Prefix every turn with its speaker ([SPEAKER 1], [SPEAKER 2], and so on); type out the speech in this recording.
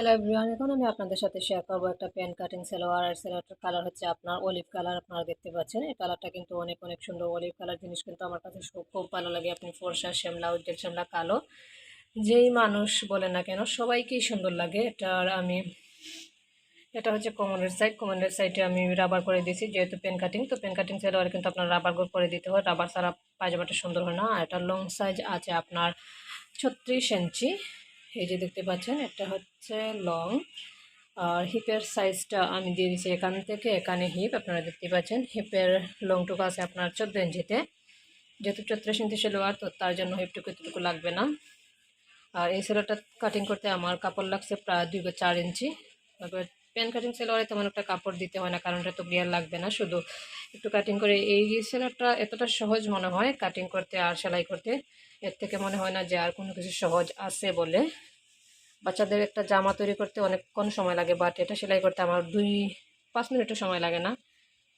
[SPEAKER 1] Hello everyone এখন আমি আপনাদের সাথে শেয়ার করব একটা প্যান কাটিং সালোয়ার আর সালোয়ারটার কালার হচ্ছে আপনার অলিভ কালার আপনারা দেখতে পাচ্ছেন। এই কালারটা কিন্তু অনেক অনেক সুন্দর। অলিভ কালার জিনিস কিন্তু আমার কাছে খুব ভালো লাগে। আপনি ফর্সা, শ্যামলা, উজ্জ্বল শ্যামলা, কালো, যেই মানুষ বলে না কেন, সবাইকেই সুন্দর লাগে। এটার আমি, এটা হচ্ছে কমনের সাইড কমনের সাইডে আমি রাবার করে দিয়েছি, যেহেতু পেন কাটিং তো পেন কাটিং সাইড কিন্তু আপনার রাবার করে দিতে হয়। রাবার ছাড়া পায়জামাটা সুন্দর হয় না। আর এটা লং সাইজ আছে আপনার ছত্রিশ ইঞ্চি এই যে দেখতে পাচ্ছেন, একটা হচ্ছে লং আর হিপের সাইজটা আমি দিয়ে দিচ্ছি এখান থেকে, এখানে হিপ আপনারা দেখতে পাচ্ছেন হিপের লংটুকু আছে আপনার চোদ্দ ইঞ্চিতে। যেহেতু চৌত্রিশ ইঞ্চি সেলোয়ার তো তার জন্য হিপটুকু এতটুকু লাগবে না। আর এই সেলোটা কাটিং করতে আমার কাপড় লাগছে প্রায় দুই বা চার ইঞ্চি, তারপর প্যান কাটিং সেলোয়ারে তেমন একটা কাপড় দিতে হয় না, কারণ তো বিয়ার লাগবে না শুধু। একটু কাটিং করে এই সেলোয়ারটা এতটা সহজ মনে হয় কাটিং করতে আর সেলাই করতে। এর থেকে মনে হয় না যে আর কোনো কিছু সহজ আছে বলে। বাচ্চাদের একটা জামা তৈরি করতে অনেকক্ষণ সময় লাগে বাট এটা সেলাই করতে আমার দুই, পাঁচ মিনিটও সময় লাগে না।